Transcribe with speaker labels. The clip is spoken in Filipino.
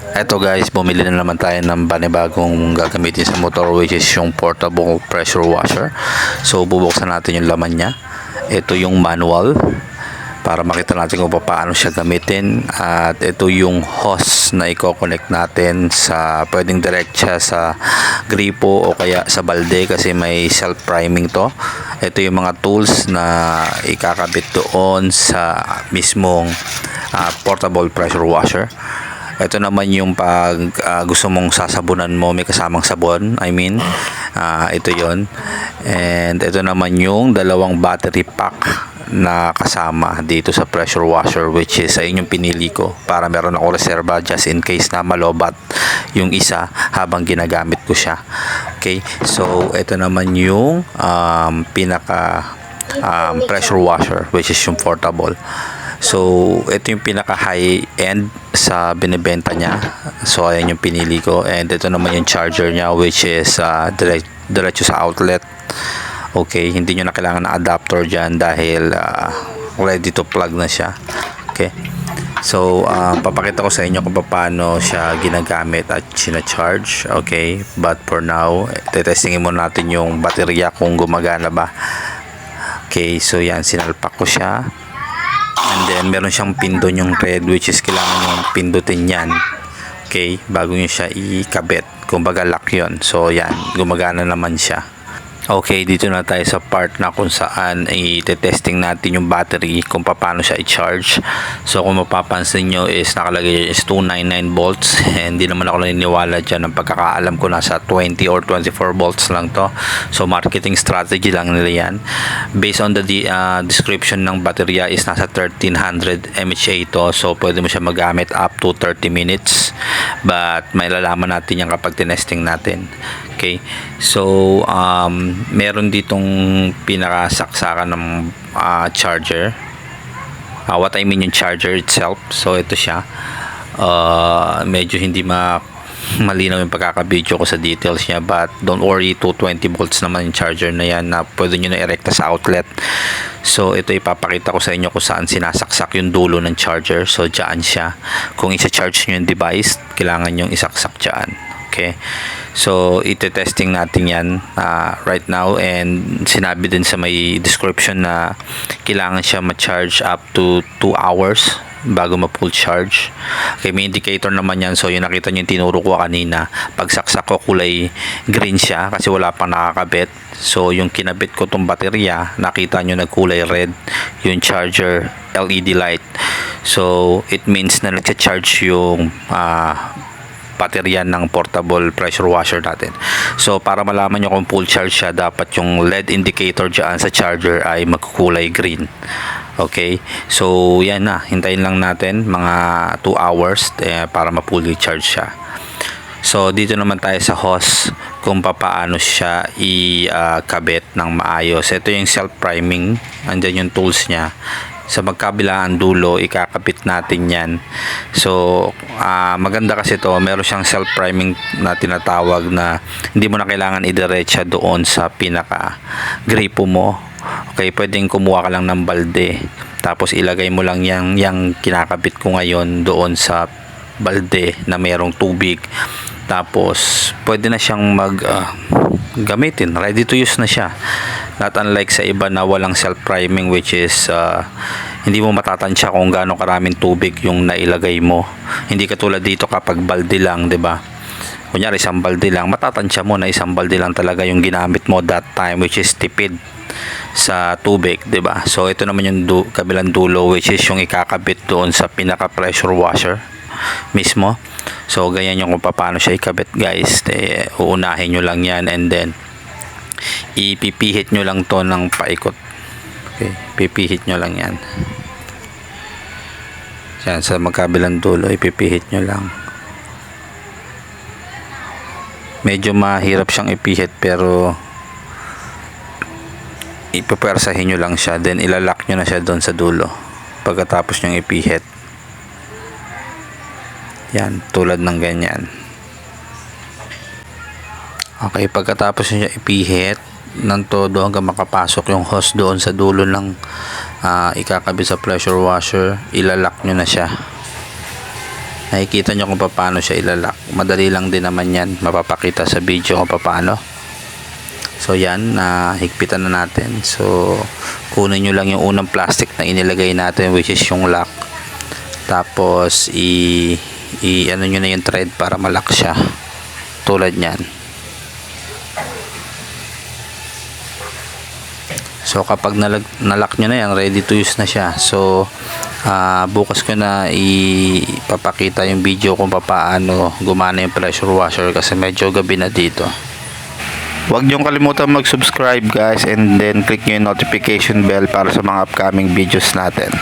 Speaker 1: Eto guys, bumili na naman tayo ng panibagong gagamitin sa motor which is yung portable pressure washer. So bubuksan natin yung laman niya. Ito yung manual para makita natin kung paano siya gamitin at ito yung hose na i-connect natin sa pwedeng direct siya sa gripo o kaya sa balde kasi may self priming to ito yung mga tools na ikakabit doon sa mismong ah, portable pressure washer ito naman yung pag ah, gusto mong sasabunan mo may kasamang sabon I mean. Ah, ito yon and ito naman yung dalawang battery pack na kasama dito sa pressure washer which is sa inyong pinili ko para meron ako reserva just in case na malobat yung isa habang ginagamit ko siya. Okay? So ito naman yung um, pinaka um, pressure washer which is yung portable So, ito yung pinaka high end sa binibenta niya. So, ayan yung pinili ko. And ito naman yung charger niya which is uh, direct, diretso sa outlet. Okay, hindi nyo na kailangan ng adapter dyan dahil uh, ready to plug na siya. Okay. So, uh, papakita ko sa inyo kung paano siya ginagamit at sina-charge. Okay. But for now, testingin muna natin yung baterya kung gumagana ba. Okay. So, yan. Sinalpak ko siya. Then, meron siyang pindon yung red which is kailangan yung pindutin yan. Okay, bago nyo siya ikabit. Kumbaga lock yun. So, yan. Gumagana naman siya. Okay, dito na tayo sa part na kung saan i-testing natin yung battery kung paano siya i-charge. So kung mapapansin nyo is nakalagay is 299 volts. Hindi naman ako naniniwala dyan ng pagkakaalam ko nasa 20 or 24 volts lang to. So marketing strategy lang nila yan. Based on the uh, description ng baterya is nasa 1300 mAh to. So pwede mo siya magamit up to 30 minutes. But may lalaman natin yan kapag tinesting natin. Okay. So, um, meron ditong pinakasaksakan ng ah, charger. Ah, what I mean yung charger itself. So, ito siya. Ah, medyo hindi ma malinaw yung pagkakabidyo ko sa details niya but don't worry 220 volts naman yung charger na yan na pwede nyo na erekta sa outlet so ito ipapakita ko sa inyo kung saan sinasaksak yung dulo ng charger so dyan siya kung isa-charge nyo yung device kailangan yung isaksak dyan Okay. So, ite-testing natin yan ah, right now and sinabi din sa may description na kailangan siya ma-charge up to 2 hours bago ma-full charge. Okay, may indicator naman yan. So, yung nakita nyo yung tinuro ko kanina. Pagsaksak ko kulay green siya kasi wala pang nakakabit. So, yung kinabit ko tong baterya, nakita nyo nagkulay red yung charger LED light. So, it means na nagcha-charge yung ah, baterya ng portable pressure washer natin. So para malaman nyo kung full charge siya, dapat yung LED indicator dyan sa charger ay magkulay green. Okay? So yan na, hintayin lang natin mga 2 hours eh, para ma-fully charge siya. So dito naman tayo sa hose kung paano siya i-kabit ng maayos. Ito yung self-priming. Andyan yung tools niya sa magkabilaan dulo ikakabit natin yan. So ah, maganda kasi to meron siyang self priming na tinatawag na hindi mo na kailangan idiretsa doon sa pinaka gripo mo. Okay pwedeng kumuha ka lang ng balde tapos ilagay mo lang yang yang kinakabit ko ngayon doon sa balde na merong tubig. Tapos pwede na siyang mag ah, gamitin. Ready to use na siya not unlike sa iba na walang self priming which is ah, hindi mo matatansya kung gaano karaming tubig yung nailagay mo. Hindi katulad dito kapag balde lang 'di ba? Kunyari isang balde lang. Matatansya mo na isang balde lang talaga yung ginamit mo that time which is tipid sa tubig 'di ba? So ito naman yung du- kabilang dulo which is yung ikakabit doon sa pinaka pressure washer mismo. So ganyan yung kung paano siya ikabit guys. Eh, uunahin nyo lang yan and then ipipihit nyo lang to ng paikot. Okay pipihit nyo lang yan. Yan sa magkabilang dulo ipipihit nyo lang. Medyo mahirap siyang ipihit pero ipapersahin nyo lang siya then ilalak nyo na siya doon sa dulo pagkatapos nyo ipihit. Yan tulad ng ganyan okay pagkatapos nyo siya ipihit ng todo hanggang makapasok yung hose doon sa dulo ng ah, ikakabit sa pressure washer ilalak nyo na siya. Nakikita nyo kung paano siya ilalak. Madali lang din naman yan. Mapapakita sa video kung paano so yan na higpitan na natin. So kunin nyo lang yung unang plastic na inilagay natin which is yung lock. Tapos i, i ano nyo na yung thread para malak siya. Tulad nyan So kapag nalag, nalock nyo na yan, ready to use na siya. So ah, bukas ko na ipapakita yung video kung paano gumana yung pressure washer kasi medyo gabi na dito. Huwag niyong kalimutan mag-subscribe guys and then click nyo yung notification bell para sa mga upcoming videos natin.